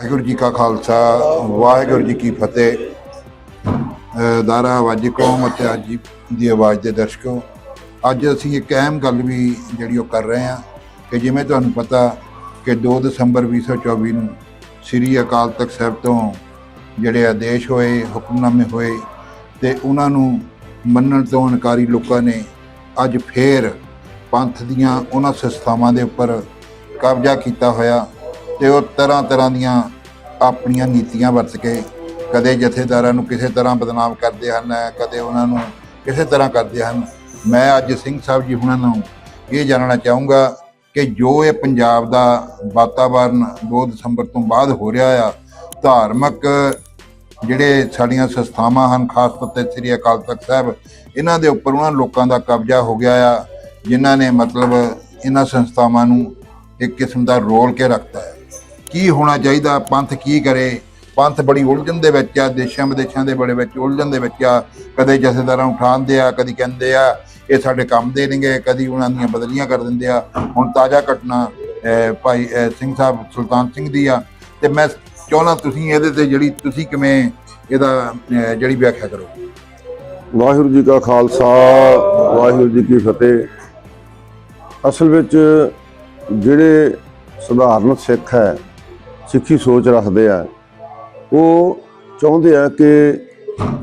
ਵਾਹਿਗੁਰੂ ਜੀ ਕਾ ਖਾਲਸਾ, ਵਾਹਿਗੁਰੂ ਜੀ ਕੀ ਫਤਿਹ। ਅਹ ਦਾਰਾ ਵਾਜੀ ਕੌਮ ਅਤੇ ਅੱਜ ਦੀ ਆਵਾਜ਼ ਦੇ ਦਰਸ਼ਕੋ, ਅੱਜ ਅਸੀਂ ਇੱਕ ਅਹਿਮ ਗੱਲ ਵੀ ਜਿਹੜੀ ਉਹ ਕਰ ਰਹੇ ਹਾਂ ਕਿ ਜਿਵੇਂ ਤੁਹਾਨੂੰ ਪਤਾ ਕਿ 2 ਦਸੰਬਰ 2024 ਨੂੰ ਸ੍ਰੀ ਅਕਾਲ ਤਖਤ ਸਾਹਿਬ ਤੋਂ ਜਿਹੜੇ ਆਦੇਸ਼ ਹੋਏ, ਹੁਕਮਨਾਮੇ ਹੋਏ ਤੇ ਉਹਨਾਂ ਨੂੰ ਮੰਨਣ ਤੋਂ ਇਨਕਾਰੀ ਲੋਕਾਂ ਨੇ ਅੱਜ ਫੇਰ ਪੰਥ ਦੀਆਂ ਉਹਨਾਂ ਸੰਸਥਾਵਾਂ ਦੇ ਉੱਪਰ ਕਬਜ਼ਾ ਕੀਤਾ ਹੋਇਆ। ਤੇ ਉਹ ਤਰ੍ਹਾਂ ਤਰ੍ਹਾਂ ਦੀਆਂ ਆਪਣੀਆਂ ਨੀਤੀਆਂ ਵਰਤ ਕੇ ਕਦੇ ਜਥੇਦਾਰਾਂ ਨੂੰ ਕਿਸੇ ਤਰ੍ਹਾਂ ਬਦਨਾਮ ਕਰਦੇ ਹਨ, ਕਦੇ ਉਹਨਾਂ ਨੂੰ ਕਿਸੇ ਤਰ੍ਹਾਂ ਕਰਦੇ ਹਨ। ਮੈਂ ਅੱਜ ਸਿੰਘ ਸਾਹਿਬ ਜੀ ਹੁਣਾਂ ਨੂੰ ਇਹ ਜਾਣਨਾ ਚਾਹੂੰਗਾ ਕਿ ਜੋ ਇਹ ਪੰਜਾਬ ਦਾ ਵਾਤਾਵਰਨ 2 ਦਸੰਬਰ ਤੋਂ ਬਾਅਦ ਹੋ ਰਿਹਾ ਆ, ਧਾਰਮਿਕ ਜਿਹੜੇ ਸਾਡੀਆਂ ਸੰਸਥਾਵਾਂ ਹਨ, ਖਾਸ ਤੌਰ ਤੇ ਸ੍ਰੀ ਅਕਾਲ ਤਖਤ ਸਾਹਿਬ, ਇਹਨਾਂ ਦੇ ਉੱਪਰ ਉਹਨਾਂ ਲੋਕਾਂ ਦਾ ਕਬਜ਼ਾ ਹੋ ਗਿਆ ਆ, ਜਿਨ੍ਹਾਂ ਨੇ ਮਤਲਬ ਇਹਨਾਂ ਸੰਸਥਾਵਾਂ ਨੂੰ ਇੱਕ ਕਿਸਮ ਦਾ ਰੋਲ ਕੇ ਰੱਖਤਾ ਹੈ। ਕੀ ਹੋਣਾ ਚਾਹੀਦਾ, ਪੰਥ ਕੀ ਕਰੇ? ਪੰਥ ਬੜੀ ਉਲਝਣ ਦੇ ਵਿੱਚ ਆ, ਦੇਸ਼ਾਂ ਵਿਦੇਸ਼ਾਂ ਦੇ ਬੜੇ ਵਿੱਚ ਉਲਝਣ ਦੇ ਵਿੱਚ ਆ। ਕਦੇ ਜਥੇਦਾਰਾਂ ਨੂੰ ਉਠਾਉਂਦੇ ਆ, ਕਦੀ ਕਹਿੰਦੇ ਆ, ਇਹ ਸਾਡੇ ਕੰਮ ਦੇ ਨੇਗੇ, ਕਦੀ ਉਹਨਾਂ ਦੀਆਂ ਬਦਲੀਆਂ ਕਰ ਦਿੰਦੇ ਆ। ਹੁਣ ਤਾਜ਼ਾ ਘਟਨਾ ਭਾਈ ਸਿੰਘ ਸਾਹਿਬ ਸੁਲਤਾਨ ਸਿੰਘ ਦੀ ਆ। ਤੇ ਮੈਂ ਚਾਹੁੰਦਾ ਤੁਸੀਂ ਇਹਦੇ ਤੇ ਜਿਹੜੀ ਤੁਸੀਂ ਕਿਵੇਂ ਇਹਦਾ ਜਿਹੜੀ ਵਿਆਖਿਆ ਕਰੋ। ਵਾਹਿਗੁਰੂ ਜੀ ਕਾ ਖਾਲਸਾ, ਵਾਹਿਗੁਰੂ ਜੀ ਕੀ ਫਤਿਹ। ਅਸਲ ਵਿੱਚ ਜਿਹੜੇ ਸਧਾਰਨ ਸਿੱਖ ਹੈ ਸਿੱਖੀ ਸੋਚ ਰੱਖਦੇ ਆ। ਉਹ ਚਾਹੁੰਦੇ ਆ ਕਿ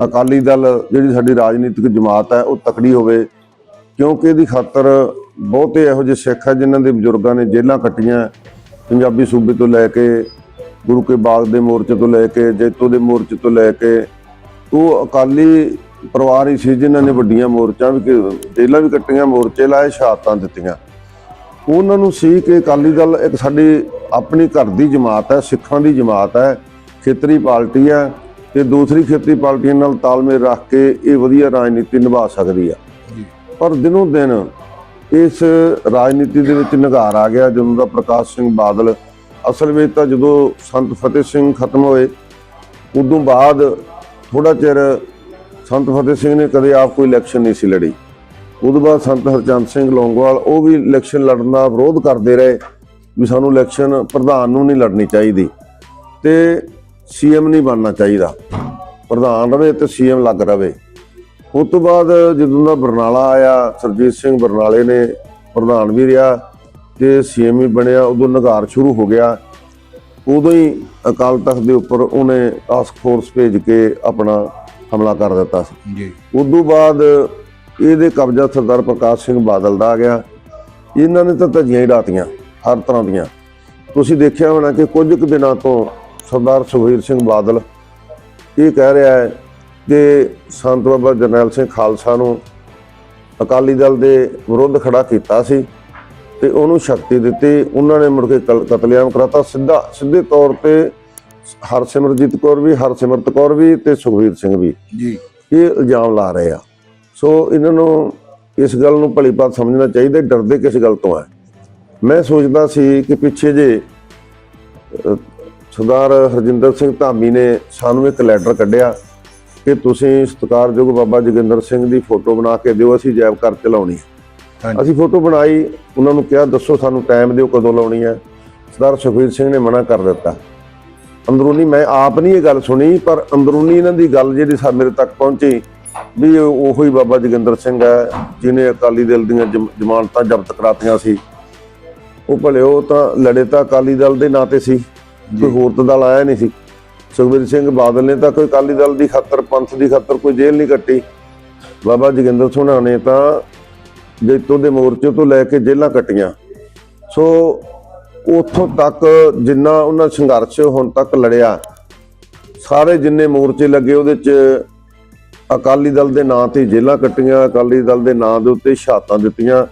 ਅਕਾਲੀ ਦਲ ਜਿਹੜੀ ਸਾਡੀ ਰਾਜਨੀਤਿਕ ਜਮਾਤ ਹੈ ਉਹ ਤਕੜੀ ਹੋਵੇ। ਕਿਉਂਕਿ ਇਹਦੀ ਖਾਤਰ ਬਹੁਤੇ ਇਹੋ ਜਿਹੇ ਸਿੱਖ ਹੈ ਜਿਨ੍ਹਾਂ ਦੇ ਬਜ਼ੁਰਗਾਂ ਨੇ ਜੇਲ੍ਹਾਂ ਕੱਟੀਆਂ ਪੰਜਾਬੀ ਸੂਬੇ ਤੋਂ ਲੈ ਕੇ, ਗੁਰੂ ਕੇ ਬਾਗ ਦੇ ਮੋਰਚੇ ਤੋਂ ਲੈ ਕੇ, ਜੈਤੋ ਦੇ ਮੋਰਚੇ ਤੋਂ ਲੈ ਕੇ। ਉਹ ਅਕਾਲੀ ਪਰਿਵਾਰ ਹੀ ਸੀ ਜਿਨ੍ਹਾਂ ਨੇ ਵੱਡੀਆਂ ਮੋਰਚਾਂ ਵੀ ਜੇਲ੍ਹਾਂ ਵੀ ਕੱਟੀਆਂ, ਮੋਰਚੇ ਲਾਏ, ਸ਼ਹਾਦਤਾਂ ਦਿੱਤੀਆਂ। ਉਹਨਾਂ ਨੂੰ ਸੀ ਕਿ ਅਕਾਲੀ ਦਲ ਇੱਕ ਸਾਡੀ ਆਪਣੀ ਘਰ ਦੀ ਜਮਾਤ ਹੈ ਸਿੱਖਾਂ ਦੀ ਜਮਾਤ ਹੈ ਖੇਤਰੀ ਪਾਰਟੀ ਹੈ ਤੇ ਦੂਸਰੀ ਖੇਤਰੀ ਪਾਰਟੀਆਂ ਨਾਲ ਤਾਲਮੇਲ ਰੱਖ ਕੇ ਇਹ ਵਧੀਆ ਰਾਜਨੀਤੀ ਨਿਭਾ ਸਕਦੀ ਜੀ। ਪਰ ਦਿਨੋਂ ਦਿਨ ਇਸ ਰਾਜਨੀਤੀ ਦੇ ਵਿੱਚ ਨਿਗਾਰ ਆ ਗਿਆ। ਜਦੋਂ ਦਾ ਪ੍ਰਕਾਸ਼ ਸਿੰਘ ਬਾਦਲ ਅਸਲ ਵਿੱਚ ਤਾਂ ਜਦੋਂ ਸੰਤ ਫਤਿਹ ਸਿੰਘ ਖਤਮ ਹੋਏ ਉਦੋਂ ਬਾਅਦ ਥੋੜਾ ਚਿਰ ਸੰਤ ਫਤਿਹ ਸਿੰਘ ਨੇ ਕਦੇ ਆਪ ਕੋਈ ਇਲੈਕਸ਼ਨ ਨਹੀਂ ਸੀ ਲੜੀ। ਉਦੋਂ ਬਾਅਦ ਸੰਤ ਹਰਚੰਦ ਸਿੰਘ ਲੌਂਗੋਵਾਲ ਉਹ ਵੀ ਇਲੈਕਸ਼ਨ ਲੜਨ ਦਾ ਵਿਰੋਧ ਕਰਦੇ ਰਹੇ ਵੀ ਸਾਨੂੰ ਇਲੈਕਸ਼ਨ ਪ੍ਰਧਾਨ ਨੂੰ ਨਹੀਂ ਲੜਨੀ ਚਾਹੀਦੀ ਤੇ ਸੀਐਮ ਨਹੀਂ ਬਣਨਾ ਚਾਹੀਦਾ। ਪ੍ਰਧਾਨ ਰਵੇ ਤੇ ਸੀਐਮ ਲੱਗ ਰਵੇ ਉਸ ਤੋਂ ਬਾਅਦ ਜਦੋਂ ਦਾ ਬਰਨਾਲਾ ਆਇਆ ਸਰਜੀਤ ਸਿੰਘ ਬਰਨਾਲੇ ਨੇ ਪ੍ਰਧਾਨ ਵੀ ਰਿਹਾ ਤੇ ਸੀਐਮ ਵੀ ਬਣਿਆ ਉਦੋਂ ਨਗਾਰ ਸ਼ੁਰੂ ਹੋ ਗਿਆ। ਉਦੋਂ ਹੀ ਅਕਾਲ ਤਖਤ ਦੇ ਉੱਪਰ ਉਹਨੇ ਟਾਸਕ ਫੋਰਸ ਭੇਜ ਕੇ ਆਪਣਾ ਹਮਲਾ ਕਰ ਦਿੱਤਾ ਸੀ। ਜੀ। ਉਦੋਂ ਬਾਅਦ ਇਹਦੇ ਕਬਜ਼ਾ ਸਰਦਾਰ ਪ੍ਰਕਾਸ਼ ਸਿੰਘ ਬਾਦਲ ਦਾ ਆ ਗਿਆ। ਇਹਨਾਂ ਨੇ ਤਾਂ ਧੱਜੀਆਂ ਹੀ ਡਾਤੀਆਂ ਹਰ ਤਰ੍ਹਾਂ ਦੀਆਂ। ਤੁਸੀਂ ਦੇਖਿਆ ਹੋਣਾ ਕਿ ਕੁਝ ਕੁ ਦਿਨਾਂ ਤੋਂ ਸਰਦਾਰ ਸੁਖਬੀਰ ਸਿੰਘ ਬਾਦਲ ਇਹ ਕਹਿ ਰਿਹਾ ਹੈ ਕਿ ਸੰਤ ਬਾਬਾ ਜਰਨੈਲ ਸਿੰਘ ਖਾਲਸਾ ਨੂੰ ਅਕਾਲੀ ਦਲ ਦੇ ਵਿਰੁੱਧ ਖੜਾ ਕੀਤਾ ਸੀ ਤੇ ਉਹਨੂੰ ਸ਼ਕਤੀ ਦਿੱਤੀ। ਉਹਨਾਂ ਨੇ ਮੁੜ ਕੇ ਕਤਲੇਆਮ ਕਰਾਤਾ। ਸਿੱਧਾ ਸਿੱਧੇ ਤੌਰ ਤੇ ਹਰਸਿਮਰਜੀਤ ਕੌਰ ਵੀ ਹਰਸਿਮਰਤ ਕੌਰ ਵੀ ਤੇ ਸੁਖਬੀਰ ਸਿੰਘ ਵੀ ਜੀ। ਇਹ ਇਲਜ਼ਾਮ ਲਾ ਰਹੇ ਆ। ਸੋ ਇਹਨਾਂ ਨੂੰ ਇਸ ਗੱਲ ਨੂੰ ਭਲੀ ਭਾਤ ਸਮਝਣਾ ਚਾਹੀਦਾ ਡਰਦੇ ਕਿਸ ਗੱਲ ਤੋਂ ਹੈ ਮੈਂ ਸੋਚਦਾ ਸੀ ਕਿ ਪਿੱਛੇ ਜੇ ਸਰਦਾਰ ਹਰਜਿੰਦਰ ਸਿੰਘ ਧਾਮੀ ਨੇ ਸਾਨੂੰ ਇੱਕ ਲੈਟਰ ਕੱਢਿਆ ਕਿ ਤੁਸੀਂ ਸਤਿਕਾਰਯੋਗ ਬਾਬਾ ਜੋਗਿੰਦਰ ਸਿੰਘ ਦੀ ਫੋਟੋ ਬਣਾ ਕੇ ਦਿਓ ਅਸੀਂ ਜੈਬ ਕਰ ਚਲਾਉਣੀ ਅਸੀਂ ਫੋਟੋ ਬਣਾਈ ਉਹਨਾਂ ਨੂੰ ਕਿਹਾ ਦੱਸੋ ਸਾਨੂੰ ਟਾਈਮ ਦਿਓ ਕਦੋਂ ਲਾਉਣੀ ਹੈ ਸਰਦਾਰ ਸੁਖਬੀਰ ਸਿੰਘ ਨੇ ਮਨਾ ਕਰ ਦਿੱਤਾ। ਅੰਦਰੂਨੀ ਮੈਂ ਆਪ ਨਹੀਂ ਇਹ ਗੱਲ ਸੁਣੀ ਪਰ ਅੰਦਰੂਨੀ ਇਹਨਾਂ ਦੀ ਗੱਲ ਜਿਹੜੀ ਮੇਰੇ ਤੱਕ ਪਹੁੰਚੀ ਵੀ ਉਹੋ ਹੀ ਬਾਬਾ ਜੋਗਿੰਦਰ ਸਿੰਘ ਹੈ ਜਿਨੇ ਅਕਾਲੀ ਦਲ ਦੀਆਂ ਜਮ- ਜ਼ਮਾਨਤਾਂ ਜ਼ਬਤ ਕਰਾਤੀਆਂ ਸੀ। ਉਹ ਭਲੇ ਉਹ ਤਾਂ ਲੜੇ ਤਾਂ ਅਕਾਲੀ ਦਲ ਦੇ ਨਾਂ ਤੇ ਸੀ ਕੋਈ ਹੋਰ ਤਾਂ ਦਲ ਆਇਆ ਨਹੀਂ ਸੀ। ਸੁਖਬੀਰ ਸਿੰਘ ਬਾਦਲ ਨੇ ਤਾਂ ਕੋਈ ਅਕਾਲੀ ਦਲ ਦੀ ਖਾਤਰ ਪੰਥ ਦੀ ਖਾਤਰ ਕੋਈ ਜੇਲ੍ਹ ਨਹੀਂ ਕੱਟੀ। ਬਾਬਾ ਜੋਗਿੰਦਰ ਸੋਹਣਾ ਨੇ ਤਾਂ ਜੈਤੋ ਦੇ ਮੋਰਚੇ ਤੋਂ ਲੈ ਕੇ ਜੇਲ੍ਹਾਂ ਕੱਟੀਆਂ। ਸੋ ਉੱਥੋਂ ਤੱਕ ਜਿੰਨਾ ਉਹਨਾਂ ਸੰਘਰਸ਼ ਹੁਣ ਤੱਕ ਲੜਿਆ ਸਾਰੇ ਜਿੰਨੇ ਮੋਰਚੇ ਲੱਗੇ ਉਹਦੇ ਚ ਅਕਾਲੀ ਦਲ ਦੇ ਨਾਂ ਤੇ ਜੇਲ੍ਹਾਂ ਕੱਟੀਆਂ ਅਕਾਲੀ ਦਲ ਦੇ ਨਾਂ ਦੇ ਉੱਤੇ ਸ਼ਹਾਦਤਾਂ ਦਿੱਤੀਆਂ।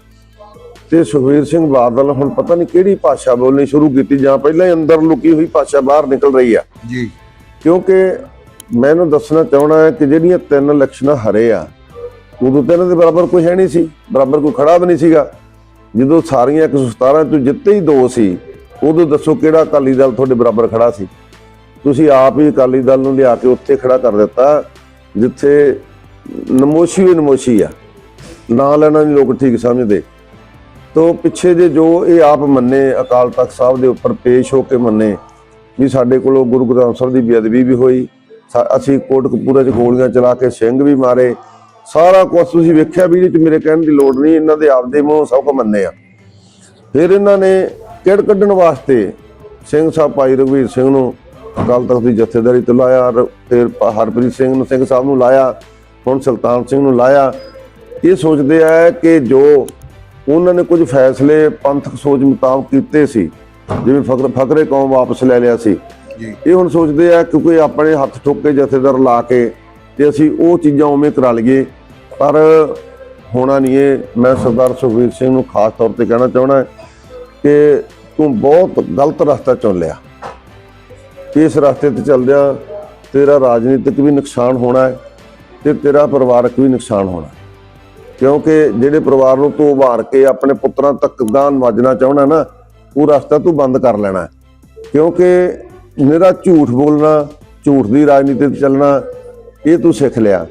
ਤੇ ਸੁਖਵੀਰ ਸਿੰਘ ਬਾਦਲ ਹੁਣ ਪਤਾ ਨਹੀਂ ਕਿਹੜੀ ਭਾਸ਼ਾ ਬੋਲਣੀ ਸ਼ੁਰੂ ਕੀਤੀ ਜਾਂ ਪਹਿਲਾਂ ਹੀ ਅੰਦਰ ਲੁਕੀ ਹੋਈ ਭਾਸ਼ਾ ਬਾਹਰ ਨਿਕਲ ਰਹੀ ਆ। ਜੀ। ਕਿਉਂਕਿ ਮੈਨੂੰ ਦੱਸਣਾ ਚਾਹਣਾ ਹੈ ਕਿ ਜਿਹੜੀਆਂ ਤਿੰਨ ਇਲੈਕਸ਼ਨਾਂ ਹਰੇ ਆ ਉਦੋਂ ਤਾਂ ਇਹਨਾਂ ਦੇ ਬਰਾਬਰ ਕੋਈ ਹੈ ਨਹੀਂ ਸੀ ਬਰਾਬਰ ਕੋਈ ਖੜਾ ਵੀ ਨਹੀਂ ਸੀਗਾ। ਜਦੋਂ ਸਾਰੀਆਂ 117 ਚੋਂ ਜਿੱਤੇ ਹੀ ਦੋ ਸੀ ਉਦੋਂ ਦੱਸੋ ਕਿਹੜਾ ਅਕਾਲੀ ਦਲ ਤੁਹਾਡੇ ਬਰਾਬਰ ਖੜਾ ਸੀ? ਤੁਸੀਂ ਆਪ ਹੀ ਅਕਾਲੀ ਦਲ ਨੂੰ ਲਿਆ ਕੇ ਉੱਥੇ ਖੜਾ ਕਰ ਦਿੱਤਾ। ਜਿੱਥੇ ਨਮੋਸ਼ੀ ਵੀ ਨਮੋਸ਼ੀ ਆ। ਨਾਂ ਲੈਣਾ ਨਹੀਂ ਲੋਕ ਠੀਕ ਸਮਝਦੇ। ਤੋ ਪਿੱਛੇ ਜੇ ਜੋ ਇਹ ਆਪ ਮੰਨੇ, ਅਕਾਲ ਤਖਤ ਸਾਹਿਬ ਦੇ ਉੱਪਰ ਪੇਸ਼ ਹੋ ਕੇ ਮੰਨੇ ਵੀ ਸਾਡੇ ਕੋਲੋਂ ਗੁਰੂ ਗ੍ਰੰਥ ਸਾਹਿਬ ਦੀ ਬੇਅਦਬੀ ਵੀ ਹੋਈ, ਸਾ- ਅਸੀਂ ਕੋਟਕਪੂਰੇ 'ਚ ਗੋਲੀਆਂ ਚਲਾ ਕੇ ਸਿੰਘ ਵੀ ਮਾਰੇ। ਸਾਰਾ ਕੁਝ ਤੁਸੀਂ ਵੇਖਿਆ ਵੀ ਇਹਦੇ 'ਚ ਮੇਰੇ ਕਹਿਣ ਦੀ ਲੋੜ ਨਹੀਂ, ਇਹਨਾਂ ਦੇ ਆਪਦੇ ਮੂੰਹ ਸਭ ਕੁ ਮੰਨੇ ਆ। ਫਿਰ ਇਹਨਾਂ ਨੇ ਕਿੜ ਕੱਢਣ ਵਾਸਤੇ ਸਿੰਘ ਸਾਹਿਬ ਭਾਈ ਰਘਵੀਰ ਸਿੰਘ ਨੂੰ ਅਕਾਲ ਤਖਤ ਦੀ ਜਥੇਦਾਰੀ ਤੋਂ ਲਾਇਆ ਫਿਰ ਹਰਪ੍ਰੀਤ ਸਿੰਘ ਨੂੰ ਸਿੰਘ ਸਾਹਿਬ ਨੂੰ ਲਾਇਆ ਹੁਣ ਸੁਲਤਾਨ ਸਿੰਘ ਨੂੰ ਲਾਇਆ। ਇਹ ਸੋਚਦੇ ਆ ਕਿ ਜੋ ਉਹਨਾਂ ਨੇ ਕੁਝ ਫੈਸਲੇ ਪੰਥਕ ਸੋਚ ਮੁਤਾਬਕ ਕੀਤੇ ਸੀ ਜਿਵੇਂ ਫਕਰ ਫਕਰੇ ਕੌਮ ਵਾਪਸ ਲੈ ਲਿਆ ਸੀ। ਜੀ। ਇਹ ਹੁਣ ਸੋਚਦੇ ਆ ਕਿ ਕੋਈ ਆਪਣੇ ਹੱਥ ਠੋਕੇ ਜਥੇਦਾਰ ਲਾ ਕੇ ਤੇ ਅਸੀਂ ਉਹ ਚੀਜ਼ਾਂ ਉਵੇਂ ਕਰਾ ਲਈਏ। ਪਰ ਹੋਣਾ ਨਹੀਂ ਇਹ। ਮੈਂ ਸਰਦਾਰ ਸੁਖਵੀਰ ਸਿੰਘ ਨੂੰ ਖਾਸ ਤੌਰ ਤੇ ਕਹਿਣਾ ਚਾਹਣਾ ਕਿ ਤੂੰ ਬਹੁਤ ਗਲਤ ਰਸਤਾ ਚੁਣ ਲਿਆ। ਇਸ ਰਸਤੇ ਤੇ ਚੱਲਦਿਆਂ ਤੇਰਾ ਰਾਜਨੀਤਿਕ ਵੀ ਨੁਕਸਾਨ ਹੋਣਾ ਹੈ ਤੇ ਤੇਰਾ ਪਰਿਵਾਰਕ ਵੀ ਨੁਕਸਾਨ ਹੋਣਾ ਕਿਉਂਕਿ ਜਿਹੜੇ ਪਰਿਵਾਰ ਨੂੰ ਤੂੰ ਉਭਾਰ ਕੇ ਆਪਣੇ ਪੁੱਤਰਾਂ ਤੱਕ ਦਾਨ ਵਾਜਣਾ ਚਾਹਣਾ ਨਾ, ਉਹ ਰਸਤਾ ਤੂੰ ਬੰਦ ਕਰ ਲੈਣਾ ਕਿਉਂਕਿ ਮੇਰਾ ਝੂਠ ਬੋਲਣਾ, ਝੂਠ ਦੀ ਰਾਜਨੀਤੀ ਤੇ ਚੱਲਣਾ, ਇਹ ਤੂੰ ਸਿੱਖ ਲਿਆ।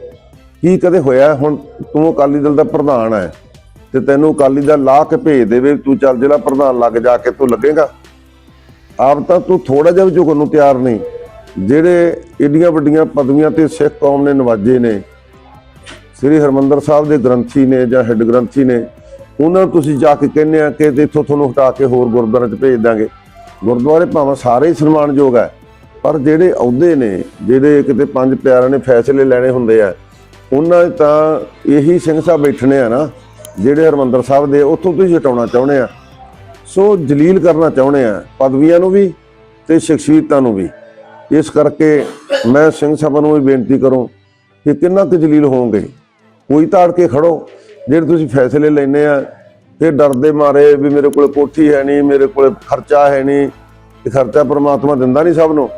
ਕੀ ਕਦੇ ਹੋਇਆ ਹੁਣ ਤੂੰ ਅਕਾਲੀ ਦਲ ਦਾ ਪ੍ਰਧਾਨ ਹੈ ਤੇ ਤੈਨੂੰ ਅਕਾਲੀ ਦਲ ਲਾ ਕੇ ਭੇਜ ਦੇਵੇ, ਤੂੰ ਚੱਲ ਜ਼ਿਲ੍ਹਾ ਪ੍ਰਧਾਨ ਲੱਗ ਜਾ ਕੇ ਤੂੰ ਲੱਗੇਗਾ। ਆਪ ਤਾਂ ਤੂੰ ਥੋੜਾ ਜਿਹਾ ਵੀ ਝੁਕਣ ਨੂੰ ਤਿਆਰ ਨਹੀਂ, ਜਿਹੜੇ ਏਡੀਆਂ ਵੱਡੀਆਂ ਪਦਵੀਆਂ ਤੇ ਸਿੱਖ ਕੌਮ ਨੇ ਨਵਾਜੇ ਨੇ, ਸ੍ਰੀ ਹਰਮੰਦਰ ਸਾਹਿਬ ਦੇ ਗ੍ਰੰਥੀ ਨੇ ਜਾਂ ਹੈੱਡ ਗ੍ਰੰਥੀ ਨੇ, ਉਹਨਾਂ ਨੂੰ ਤੁਸੀਂ ਜਾ ਕੇ ਕਹਿੰਦੇ ਆ ਕਿ ਇੱਥੋਂ ਤੁਹਾਨੂੰ ਹਟਾ ਕੇ ਹੋਰ ਗੁਰਦੁਆਰੇ 'ਚ ਭੇਜ ਦਾਂਗੇ। ਗੁਰਦੁਆਰੇ ਭਾਵੇਂ ਸਾਰੇ ਹੀ ਸਨਮਾਨਯੋਗ ਹੈ, ਪਰ ਜਿਹੜੇ ਅਹੁਦੇ ਨੇ, ਜਿਹੜੇ ਕਿਤੇ ਪੰਜ ਪਿਆਰਿਆਂ ਨੇ ਫੈਸਲੇ ਲੈਣੇ ਹੁੰਦੇ ਆ, ਉਹਨਾਂ ਤਾਂ ਇਹੀ ਸਿੰਘ ਸਾਹਿਬ ਬੈਠਣੇ ਆ ਨਾ, ਜਿਹੜੇ ਹਰਮੰਦਰ ਸਾਹਿਬ ਦੇ, ਉੱਥੋਂ ਤੁਸੀਂ ਹਟਾਉਣਾ ਚਾਹੁੰਦੇ ਆ। ਸੋ ਜਲੀਲ ਕਰਨਾ ਚਾਹੁੰਦੇ ਆ, ਪਦਵੀਆਂ ਨੂੰ ਵੀ ਤੇ ਸ਼ਖਸੀਅਤਾਂ ਨੂੰ ਵੀ। ਇਸ ਕਰਕੇ ਮੈਂ ਸਿੰਘ ਸਾਹਿਬਾਂ ਨੂੰ ਵੀ ਬੇਨਤੀ ਕਰੂੰ ਕਿ ਕਿੰਨਾ ਕੁ ਜਲੀਲ ਹੋਵੋਗੇ ਕੋਈ ਤਾੜ ਕੇ ਖੜੋ, ਜਿਹੜੇ ਤੁਸੀਂ ਫੈਸਲੇ ਲੈਨੇ ਆ ਤੇ ਡਰਦੇ ਮਾਰੇ ਵੀ ਮੇਰੇ ਕੋਲ ਕੋਠੀ ਹੈ ਨਹੀਂ, ਮੇਰੇ ਕੋਲ ਖਰਚਾ ਹੈ ਨਹੀਂ ਇਹ ਖਰਚਾ ਪਰਮਾਤਮਾ ਦਿੰਦਾ ਨਹੀਂ ਸਭ ਨੂੰ।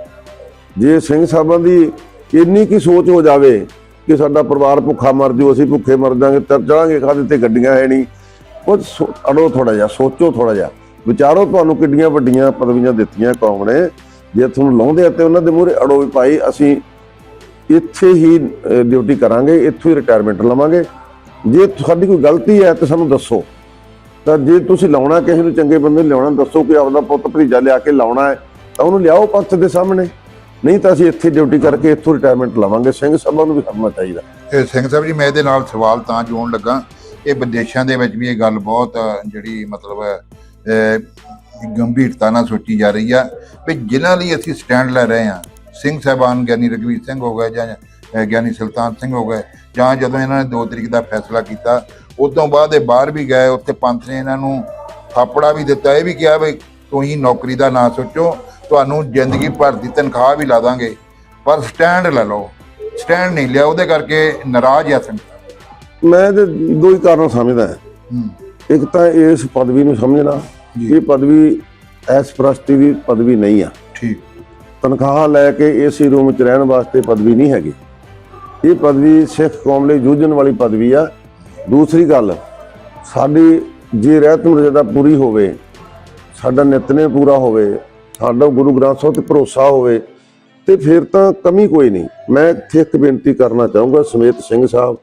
ਜੇ ਸਿੰਘ ਸਾਹਿਬਾਂ ਦੀ ਇੰਨੀ ਕੀ ਸੋਚ ਹੋ ਜਾਵੇ ਕਿ ਸਾਡਾ ਪਰਿਵਾਰ ਭੁੱਖਾ ਮਰ ਜੂ, ਅਸੀਂ ਭੁੱਖੇ ਮਰ ਜਾਾਂਗੇ ਤਾਂ ਚੜਾਂਗੇ ਕਾਹਦੇ ਤੇ ਗੱਡੀਆਂ ਹੈ ਨਹੀਂ। ਕੁਝ ਸੋ- ਅੜੋ ਥੋੜਾ ਜਿਹਾ, ਸੋਚੋ ਥੋੜਾ ਜਿਹਾ। ਵਿਚਾਰੋ ਤੁਹਾਨੂੰ ਕਿੰਨੀਆਂ ਵੱਡੀਆਂ ਪਦਵੀਆਂ ਦਿੱਤੀਆਂ ਕੌਮ ਨੇ। ਜੇ ਤੁਹਾਨੂੰ ਲਾਉਂਦੇ ਆ ਤੇ ਉਹਨਾਂ ਦੇ ਮੂਹਰੇ ਅੜੋ ਵੀ ਭਾਈ ਅਸੀਂ ਇੱਥੇ ਹੀ ਡਿਊਟੀ ਕਰਾਂਗੇ, ਇੱਥੋਂ ਹੀ ਰਿਟਾਇਰਮੈਂਟ ਲਵਾਂਗੇ। ਜੇ ਤੁਹਾਡੀ ਕੋਈ ਗਲਤੀ ਹੈ ਤਾਂ ਸਾਨੂੰ ਦੱਸੋ। ਤਾਂ ਜੇ ਤੁਸੀਂ ਲਾਉਣਾ, ਕਿਸੇ ਨੂੰ ਚੰਗੇ ਬੰਦੇ ਨੂੰ ਲਿਆਉਣਾ, ਦੱਸੋ ਕਿ ਆਪਦਾ ਪੁੱਤ ਭਤੀਜਾ ਲਿਆ ਕੇ ਲਾਉਣਾ ਹੈ, ਤਾਂ ਉਹਨੂੰ ਲਿਆਓ ਪੰਥ ਦੇ ਸਾਹਮਣੇ। ਨਹੀਂ ਤਾਂ ਅਸੀਂ ਇੱਥੇ ਡਿਊਟੀ ਕਰਕੇ ਇੱਥੋਂ ਰਿਟਾਇਰਮੈਂਟ ਲਵਾਂਗੇ। ਸਿੰਘ ਸਾਹਿਬਾਂ ਨੂੰ ਵੀ ਕਰਨਾ ਚਾਹੀਦਾ। ਇਹ ਸਿੰਘ ਸਾਹਿਬ ਜੀ, ਮੈਂ ਇਹਦੇ ਨਾਲ ਸਵਾਲ ਤਾਂ ਜੋੜਨ ਲੱਗਾ। ਇਹ ਵਿਦੇਸ਼ਾਂ ਦੇ ਵਿੱਚ ਵੀ ਇਹ ਗੱਲ ਬਹੁਤ ਜਿਹੜੀ ਮਤਲਬ ਗੰਭੀਰਤਾ ਨਾਲ ਸੋਚੀ ਜਾ ਰਹੀ ਆ ਵੀ ਜਿਨ੍ਹਾਂ ਲਈ ਅਸੀਂ ਸਟੈਂਡ ਲੈ ਰਹੇ ਆ ਸਿੰਘ ਸਾਹਿਬਾਨ ਗਿਆਨੀ ਰਘਵੀਰ ਸਿੰਘ ਹੋ ਗਏ ਜਾਂ ਗਿਆਨੀ ਸੁਲਤਾਨ ਸਿੰਘ ਹੋ ਗਏ ਜਾਂ ਜਦੋਂ ਇਹਨਾਂ ਨੇ 2 ਤਰੀਕ ਦਾ ਫੈਸਲਾ ਕੀਤਾ ਉਸ ਤੋਂ ਬਾਅਦ ਇਹ ਬਾਹਰ ਵੀ ਗਏ, ਉੱਥੇ ਪੰਥ ਨੇ ਇਹਨਾਂ ਨੂੰ ਥਾਪੜਾ ਵੀ ਦਿੱਤਾ, ਇਹ ਵੀ ਕਿਹਾ ਵੀ ਤੁਸੀਂ ਨੌਕਰੀ ਦਾ ਨਾ ਸੋਚੋ, ਤੁਹਾਨੂੰ ਜ਼ਿੰਦਗੀ ਭਰ ਦੀ ਤਨਖਾਹ ਵੀ ਲਾ ਦਾਂਗੇ, ਪਰ ਸਟੈਂਡ ਲੈ ਲਓ ਸਟੈਂਡ ਨਹੀਂ ਲਿਆ, ਉਹਦੇ ਕਰਕੇ ਨਾਰਾਜ਼ ਆ ਸਿੰਘ ਮੈਂ ਤੇ ਦੋ ਹੀ ਕਾਰਨ ਸਮਝਦਾ ਇੱਕ ਤਾਂ ਇਸ ਪਦਵੀ ਨੂੰ ਸਮਝਣਾ। ਇਹ ਪਦਵੀ ਐਸ ਪ੍ਰਸਤੀ ਦੀ ਪਦਵੀ ਨਹੀਂ ਆ। ਠੀਕ। ਤਨਖਾਹ ਲੈ ਕੇ ਏਸੀ ਰੂਮ 'ਚ ਰਹਿਣ ਵਾਸਤੇ ਪਦਵੀ ਨਹੀਂ ਹੈਗੀ। ਇਹ ਪਦਵੀ ਸਿੱਖ ਕੌਮ ਲਈ ਜੂਝਣ ਵਾਲੀ ਪਦਵੀ ਆ। ਦੂਸਰੀ ਗੱਲ ਸਾਡੀ ਜੇ ਰਹਿਤ ਮਰਜ਼ਾਦਾ ਪੂਰੀ ਹੋਵੇ ਸਾਡਾ ਨਿਤਨੇ ਪੂਰਾ ਹੋਵੇ ਸਾਡਾ ਗੁਰੂ ਗ੍ਰੰਥ ਸਾਹਿਬ ਤੇ ਭਰੋਸਾ ਹੋਵੇ ਤੇ ਫਿਰ ਤਾਂ ਕਮੀ ਕੋਈ ਨਹੀਂ। ਮੈਂ ਇੱਥੇ ਇੱਕ ਬੇਨਤੀ ਕਰਨਾ ਚਾਹੂੰਗਾ ਸਮੇਤ ਸਿੰਘ ਸਾਹਿਬ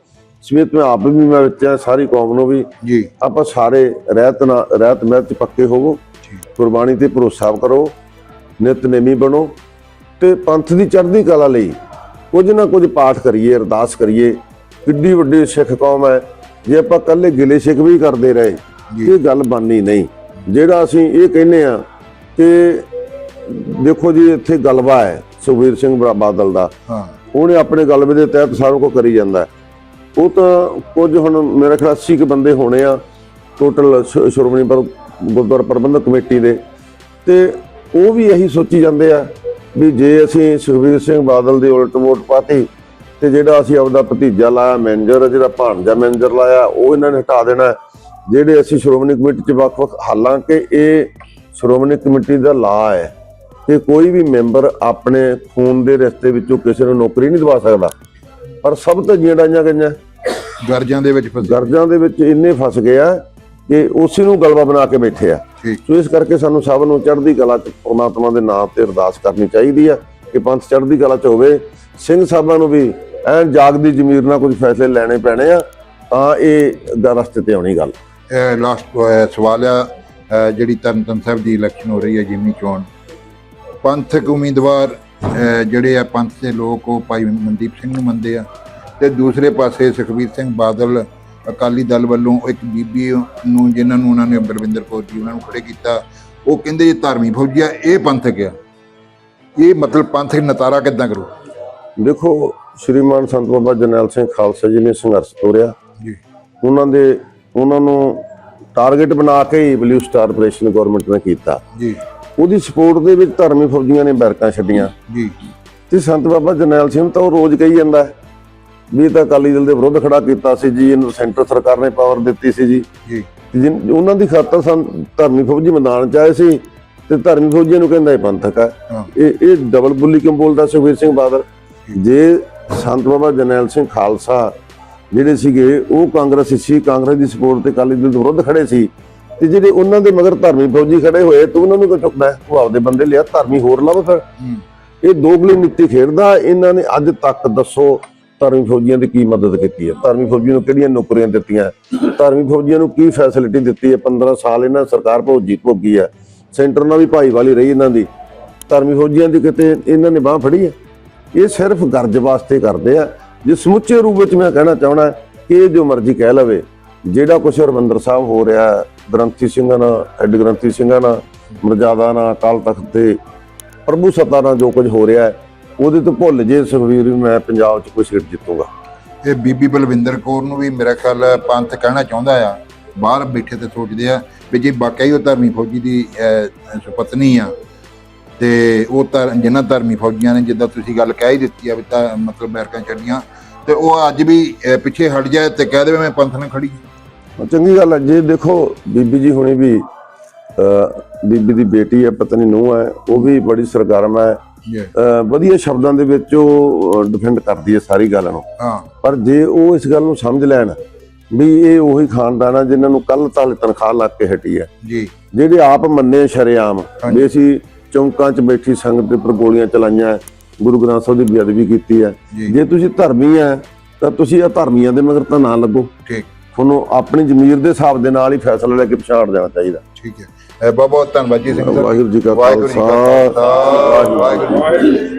ਸਮੇਤ ਮੈਂ ਆਪ ਵੀ ਮੈਂ ਵਿੱਚ ਆ ਸਾਰੀ ਕੌਮ ਨੂੰ ਵੀ। ਜੀ। ਆਪਾਂ ਸਾਰੇ ਰਹਿਤ ਨਾ ਰਹਿਤ ਮਿਹਨਤ 'ਚ ਪੱਕੇ ਹੋਵੋ। ਕੁਰਬਾਨੀ ਤੇ ਭਰੋਸਾ ਕਰੋ। ਨਿਤਨੇਮੀ ਬਣੋ। ਤੇ ਪੰਥ ਦੀ ਚੜ੍ਹਦੀ ਕਲਾ ਲਈ ਕੁਝ ਨਾ ਕੁਝ ਪਾਠ ਕਰੀਏ ਅਰਦਾਸ ਕਰੀਏ। ਕਿੱਡੀ ਵੱਡੀ ਸਿੱਖ ਕੌਮ ਹੈ। ਜੇ ਆਪਾਂ ਕੱਲੇ ਗਿਲੇ ਸ਼ਿਕਵੇ ਹੀ ਕਰਦੇ ਰਹੇ। ਇਹ ਗੱਲ ਬਣਨੀ ਨਹੀਂ। ਜਿਹੜਾ ਅਸੀਂ ਇਹ ਕਹਿੰਨੇ ਆ ਕਿ ਦੇਖੋ ਜੀ ਇੱਥੇ ਗਲਬਾ ਹੈ ਸੁਖਬੀਰ ਸਿੰਘ ਬਾਦਲ ਦਾ। ਹਾਂ। ਉਹਨੇ ਆਪਣੇ ਗਲਬੇ ਦੇ ਤਹਿਤ ਸਾਰਾ ਕੁਝ ਕਰੀ ਜਾਂਦਾ। ਹੈ। ਉਹ ਤਾਂ ਕੁਝ ਹੁਣ ਮੇਰੇ ਖਿਆਲ 80 ਕੁ ਬੰਦੇ ਹੋਣੇ ਆ ਟੋਟਲ ਸ਼੍ਰੋਮਣੀ ਪਰ, ਗੁਰਦੁਆਰਾ ਪ੍ਰਬੰਧਕ ਕਮੇਟੀ ਦੇ। ਤੇ ਉਹ ਵੀ ਇਹੀ ਸੋਚੀ ਜਾਂਦੇ ਆ ਵੀ ਜੇ ਅਸੀਂ ਸੁਖਬੀਰ ਸਿੰਘ ਬਾਦਲ ਦੀ ਉਲਟ ਵੋਟ ਪਾਤੀ ਤੇ ਜਿਹੜਾ ਅਸੀਂ ਆਪਦਾ ਭਤੀਜਾ ਲਾਇਆ ਮੈਨੇਜਰ ਜਿਹੜਾ ਭਾਣਜਾ ਮੈਨੇਜਰ ਲਾਇਆ, ਉਹ ਇਹਨਾਂ ਨੇ ਹਟਾ ਦੇਣਾ। ਜਿਹੜੇ ਅਸੀਂ ਸ਼੍ਰੋਮਣੀ ਕਮੇਟੀ ਚ ਵੱਖ-ਵੱਖ ਹਾਲਾਂਕਿ ਇਹ ਸ਼੍ਰੋਮਣੀ ਕਮੇਟੀ ਦਾ ਲਾ ਹੈ ਕਿ ਕੋਈ ਵੀ ਮੈਂਬਰ ਆਪਣੇ ਖੂਨ ਦੇ ਰਿਸ਼ਤੇ ਵਿੱਚੋਂ ਕਿਸੇ ਨੂੰ ਨੌਕਰੀ ਨਹੀਂ ਦਵਾ ਸਕਦਾ। ਪਰ ਸਭ ਤੋਂ ਜਿਹੜਾਈਆਂ ਗਈਆਂ ਗਰਜਾਂ ਦੇ ਵਿੱਚ ਫਸੇ ਗਰਜਾਂ ਦੇ ਵਿੱਚ ਇੰਨੇ ਫਸ ਗਿਆ ਕਿ ਉਸੇ ਨੂੰ ਗਲਬਾ ਬਣਾ ਕੇ ਬੈਠੇ ਆ। ਸੋ ਇਸ ਕਰਕੇ ਸਾਨੂੰ ਸਭ ਨੂੰ ਚੜ੍ਹਦੀ ਕਲਾ ਚ ਪਰਮਾਤਮਾ ਦੇ ਨਾਮ ਤੇ ਅਰਦਾਸ ਕਰਨੀ ਚਾਹੀਦੀ ਆ ਕਿ ਪੰਥ ਚੜ੍ਹਦੀ ਕਲਾ ਚ ਹੋਵੇ। ਸਿੰਘ ਸਾਹਿਬਾਂ ਨੂੰ ਵੀ ਐਨ ਜਾਗਦੀ ਜ਼ਮੀਰ ਨਾਲ ਕੁਝ ਫੈਸਲੇ ਲੈਣੇ ਪੈਣੇ ਆ ਤਾਂ ਇਹ ਦਾ ਰਸਤੇ ਤੇ ਆਉਣੀ ਗੱਲ। ਲਾਸਟ ਸਵਾਲ ਆ ਜਿਹੜੀ ਤਰਨ ਤਾਰਨ ਸਾਹਿਬ ਦੀ ਇਲੈਕਸ਼ਨ ਹੋ ਰਹੀ ਹੈ ਜਿਮਨੀ ਚੋਣ। ਪੰਥਕ ਉਮੀਦਵਾਰ ਜਿਹੜੇ ਆ ਪੰਥ ਦੇ ਲੋਕ ਉਹ ਭਾਈ ਮਨਦੀਪ ਸਿੰਘ ਨੂੰ ਮੰਨਦੇ ਆ। ਤੇ ਦੂਸਰੇ ਪਾਸੇ ਸੁਖਬੀਰ ਸਿੰਘ ਬਾਦਲ ਅਕਾਲੀ ਦਲ ਵੱਲੋਂ ਇੱਕ ਬੀਬੀ ਨੂੰ ਜਿਨ੍ਹਾਂ ਨੂੰ ਉਹਨਾਂ ਨੇ ਬਲਵਿੰਦਰ ਕੌਰ ਜੀ ਉਹਨਾਂ ਨੂੰ ਖੜੇ ਕੀਤਾ ਉਹ ਕਹਿੰਦੇ ਇਹ ਧਾਰਮਿਕ ਫੌਜੀ ਆ ਇਹ ਪੰਥਕ ਆ। ਇਹ ਮਤਲਬ ਪੰਥਕ ਨਤਾਰਾ ਕਿੱਦਾਂ ਕਰੂ? ਦੇਖੋ ਸ਼੍ਰੀਮਾਨ ਸੰਤ ਬਾਬਾ ਜਰਨੈਲ ਸਿੰਘ ਖਾਲਸਾ ਜੀ ਨੇ ਸੰਘਰਸ਼ ਤੋਰਿਆ ਜੀ। ਉਹਨਾਂ ਦੇ ਉਹਨਾਂ ਨੂੰ ਟਾਰਗੇਟ ਬਣਾ ਕੇ ਹੀ ਬਲੂ ਸਟਾਰ ਆਪਰੇਸ਼ਨ ਗਵਰਨਮੈਂਟ ਨੇ ਕੀਤਾ। ਜੀ। ਉਹਦੀ ਸਪੋਰਟ ਦੇ ਵਿੱਚ ਧਰਮੀ ਫੌਜੀਆਂ ਨੇ ਬੈਰਕਾਂ ਛੱਡੀਆਂ। ਜੀ। ਤੇ ਸੰਤ ਬਾਬਾ ਜਰਨੈਲ ਸਿੰਘ ਤਾਂ ਉਹ ਰੋਜ਼ ਕਹੀ ਜਾਂਦਾ ਵੀ ਤਾਂ ਅਕਾਲੀ ਦਲ ਦੇ ਵਿਰੁੱਧ ਖੜਾ ਕੀਤਾ ਸੀ ਜੀ ਇਹਨੂੰ ਸੈਂਟਰ ਸਰਕਾਰ ਨੇ ਪਾਵਰ ਦਿੱਤੀ ਸੀ ਜੀ। ਜੀ। ਉਹਨਾਂ ਦੀ ਖਾਤਰ ਧਰਮੀ ਫੌਜੀ ਮੈਦਾਨ ਚ ਆਏ ਸੀ ਤੇ ਧਰਮੀ ਫੌਜੀਆਂ ਨੂੰ ਕਹਿੰਦਾ ਇਹ ਪੰਥਕ ਹੈ। ਹਾਂ। ਇਹ ਇਹ ਡਬਲ ਬੁੱਲੀ ਕਿਉਂ ਬੋਲਦਾ ਸੁਖਬੀਰ ਸਿੰਘ ਬਾਦਲ? ਜੇ। ਸੰਤ ਬਾਬਾ ਜਰਨੈਲ ਸਿੰਘ ਖਾਲਸਾ ਜਿਹੜੇ ਸੀਗੇ ਉਹ ਕਾਂਗਰਸ ਸੀ ਕਾਂਗਰਸ ਦੀ ਸਪੋਰਟ ਤੇ ਅਕਾਲੀ ਦਲ ਦੇ ਵਿਰੁੱਧ ਖੜੇ ਸੀ। ਤੇ ਜਿਹੜੇ ਉਹਨਾਂ ਦੇ ਮਗਰ ਧਰਮੀ ਫੌਜੀ ਖੜੇ ਹੋਏ ਤੇ ਉਹਨਾਂ ਨੂੰ ਕਿਉਂ ਚੁੱਕਦਾ? ਉਹ ਆਪਦੇ ਬੰਦੇ ਲਿਆ ਧਰਮੀ ਹੋਰ ਲੱਭ ਫਿਰ। ਇਹ ਦੋਗਲੀ ਨੀਤੀ ਖੇਡਦਾ ਇਹਨਾਂ ਨੇ ਅੱਜ ਤੱਕ ਦੱਸੋ ਧਰਮੀ ਫੌਜੀਆਂ ਦੀ ਕੀ ਮਦਦ ਕੀਤੀ ਹੈ? ਧਰਮੀ ਫੌਜੀਆਂ ਨੂੰ ਕਿਹੜੀਆਂ ਨੌਕਰੀਆਂ ਦਿੱਤੀਆਂ? ਧਰਮੀ ਫੌਜੀਆਂ ਨੂੰ ਕੀ ਫੈਸਿਲਿਟੀ ਦਿੱਤੀ ਹੈ? 15 ਸਾਲ ਇਹਨਾਂ ਸਰਕਾਰ ਭੋਜੀ ਭੋਗੀ ਹੈ। ਸੈਂਟਰ ਨਾਲ ਵੀ ਭਾਈਵਾਲੀ ਰਹੀ ਇਹਨਾਂ ਦੀ। ਧਰਮੀ ਫੌਜੀਆਂ ਦੀ ਕਿਤੇ ਇਹਨਾਂ ਨੇ ਬਾਹ ਫੜੀ ਹੈ? ਇਹ ਸਿਰਫ ਗਰਜ ਵਾਸਤੇ ਕਰਦੇ ਆ। ਜੇ ਸਮੁੱਚੇ ਰੂਪ ਵਿੱਚ ਮੈਂ ਕਹਿਣਾ ਚਾਹਣਾ ਕਿ ਜੋ ਮਰਜ਼ੀ ਕਹਿ ਲਵੇ ਜਿਹੜਾ ਕੁਛ ਹਰਮੰਦਰ ਸਾਹਿਬ ਹੋ ਰਿਹਾ, ਗ੍ਰੰਥੀ ਸਿੰਘਾਂ ਨਾਲ ਹੈਡ ਗ੍ਰੰਥੀ ਸਿੰਘਾਂ ਨਾਲ, ਮਰਜ਼ਾਦਾ ਨਾਲ, ਅਕਾਲ ਤਖਤ ਤੇ ਪ੍ਰਭੂ ਸੱਤਾ ਨਾਲ ਜੋ ਕੁਝ ਹੋ ਰਿਹਾ, ਉਹਦੇ ਤੋਂ ਭੁੱਲ ਜੇ ਸੁਖਵੀਰ ਵੀ ਮੈਂ ਪੰਜਾਬ 'ਚ ਕੋਈ ਸੀਟ ਜਿੱਤੂਗਾ। ਇਹ ਬੀਬੀ ਬਲਵਿੰਦਰ ਕੌਰ ਨੂੰ ਵੀ ਮੇਰਾ ਖਿਆਲ ਪੰਥ ਕਹਿਣਾ ਚਾਹੁੰਦਾ ਆ, ਬਾਹਰ ਬੈਠੇ ਤੇ ਸੋਚਦੇ ਆ ਵੀ ਜੇ ਵਾਕਈ ਉਹ ਧਰਮੀ ਫੌਜੀ ਦੀ ਸੁਪਤਨੀ ਆ, ਤੇ ਉਹ ਤਾਂ ਜਿਨ੍ਹਾਂ ਧਰਮੀ ਫੌਜੀਆਂ ਨੇ, ਜਿੱਦਾਂ ਤੁਸੀਂ ਗੱਲ ਕਹਿ ਹੀ ਦਿੱਤੀ ਆ ਵੀ ਤਾਂ ਮਤਲਬ ਅਮਰੀਕਾ ਛੱਡੀਆਂ ਤੇ ਉਹ ਅੱਜ ਵੀ ਪਿੱਛੇ ਹਟ ਜਾਏ ਤੇ ਕਹਿ ਦੇਵੇ ਮੈਂ ਪੰਥ ਨਾਲ ਖੜੀ ਚੰਗੀ ਗੱਲ ਹੈ ਜੇ ਦੇਖੋ ਬੀਬੀ ਜੀ ਹੁਣੀ ਵੀ ਬੀਬੀ ਦੀ ਬੇਟੀ ਹੈ ਪਤਨੀ ਨੂੰ ਹੈ ਉਹ ਵੀ ਬੜੀ ਸਰਗਰਮ ਹੈ। ਜੀ। ਵਧੀਆ ਸ਼ਬਦਾਂ ਦੇ ਵਿੱਚ ਉਹ ਡਿਫੈਂਡ ਕਰਦੀ ਹੈ ਸਾਰੀ ਗੱਲ ਨੂੰ। ਹਾਂ। ਪਰ ਜੇ ਉਹ ਇਸ ਗੱਲ ਨੂੰ ਸਮਝ ਲੈਣ ਵੀ ਇਹ ਉਹੀ ਖਾਨਦਾਨ ਆ ਜਿਨ੍ਹਾਂ ਨੂੰ ਕੱਲ ਤਾਲੇ ਤਨਖਾਹ ਲੱਗ ਕੇ ਹਟੀ ਹੈ। ਜੀ। ਜਿਹੜੇ ਆਪ ਮੰਨੇ ਸ਼ਰੇਆਮ ਵੀ ਅਸੀਂ ਚੌਂਕਾਂ 'ਚ ਬੈਠੀ ਸੰਗਤ ਦੇ ਉੱਪਰ ਗੋਲੀਆਂ ਚਲਾਈਆਂ ਗੁਰੂ ਗ੍ਰੰਥ ਸਾਹਿਬ ਦੀ ਬੇਅਦਬੀ ਕੀਤੀ ਹੈ। ਜੀ। ਜੇ ਤੁਸੀਂ ਧਰਮੀ ਆ ਤਾਂ ਤੁਸੀਂ ਆ ਧਰਮੀਆਂ ਦੇ ਮਗਰ ਤਾਂ ਨਾ ਲੱਗੋ। ਠੀਕ। ਤੁਹਾਨੂੰ ਆਪਣੀ ਜ਼ਮੀਰ ਦੇ ਹਿਸਾਬ ਦੇ ਨਾਲ ਹੀ ਫੈਸਲਾ ਲੈ ਕੇ ਪਛਾੜ ਜਾਣਾ ਚਾਹੀਦਾ। ਠੀਕ ਹੈ। ਬਹੁਤ ਬਹੁਤ ਧੰਨਵਾਦ ਜੀ ਸਿੰਘ ਸਾਹਿਬ। ਵਾਹਿਗੁਰੂ ਜੀ ਕਾ ਖਾਲਸਾ। ਵਾਹਿਗੁਰੂ ਜੀ ਕੀ ਫਤਿਹ।